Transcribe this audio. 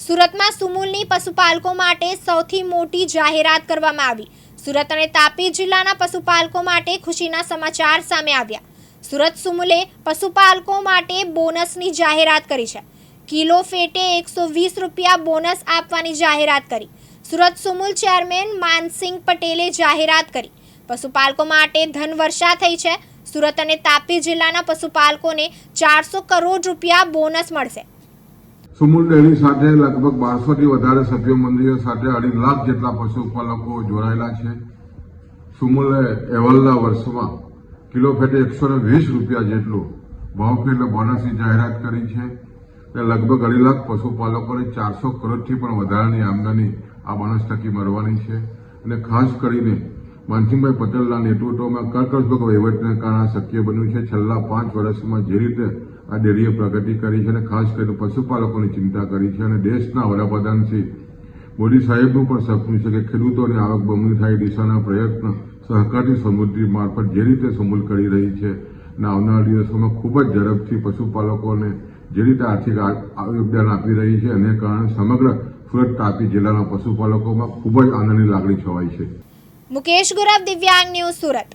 સુરતમાં સુમુલની પશુપાલકો માટે સૌથી મોટી જાહેરાત કરવામાં આવી. સુરત અને તાપી જિલ્લાના પશુપાલકો માટે ખુશીના સમાચાર સામે આવ્યા. સુરત સુમુલે પશુપાલકો માટે બોનસની જાહેરાત કરી છે. કિલો ફેટે એકસો વીસ રૂપિયા બોનસ આપવાની જાહેરાત કરી. સુરત સુમુલ ચેરમેન માનસિંહ પટેલે જાહેરાત કરી. પશુપાલકો માટે ધનવર્ષા થઈ છે. સુરત અને તાપી જિલ્લાના પશુપાલકોને ચારસો કરોડ રૂપિયા બોનસ મળશે. સુમુલ ડેરી સાથે લગભગ બારસોથી વધારે સભ્ય મંડળીઓ સાથે અઢી લાખ જેટલા પશુપાલકો જોડાયેલા છે. સુમુલે અહેવાલના વર્ષમાં કિલો ફેટે એકસો ને વીસ રૂપિયા જેટલું ભાવફેર એટલે બોનસની જાહેરાત કરી છે એટલે લગભગ અઢી લાખ પશુપાલકોને ચારસો કરોડથી પણ વધારાની આમદની આ બોનસ થકી મળવાની છે. અને ખાસ કરીને માનસિંહભાઈ પટેલના નેતૃત્વમાં કર્કશભગ વહીવટને કારણે શક્ય બન્યું છે. છેલ્લા પાંચ વર્ષમાં જે રીતે આ ડેરીએ પ્રગતિ કરી છે અને ખાસ કરીને પશુપાલકોની ચિંતા કરી છે અને દેશના વડાપ્રધાન શ્રી મોદી સાહેબનું પણ સપનું છે કે ખેડૂતોની આવક બમણી થાય દિશાના પ્રયત્ન સહકારી સમૃદ્ધિ મારફત જે રીતે સમૂલ કરી રહી છે અને આવનારા દિવસોમાં ખૂબ જ ઝડપથી પશુપાલકોને જે રીતે આર્થિક યોગદાન આપી રહી છે એને કારણે સમગ્ર સુરત તાપી જિલ્લાના પશુપાલકોમાં ખૂબ જ આનંદની લાગણી છવાઈ છે. મુકેશ ગુરવ દિવ્યાંગ ન્યૂઝ સુરત.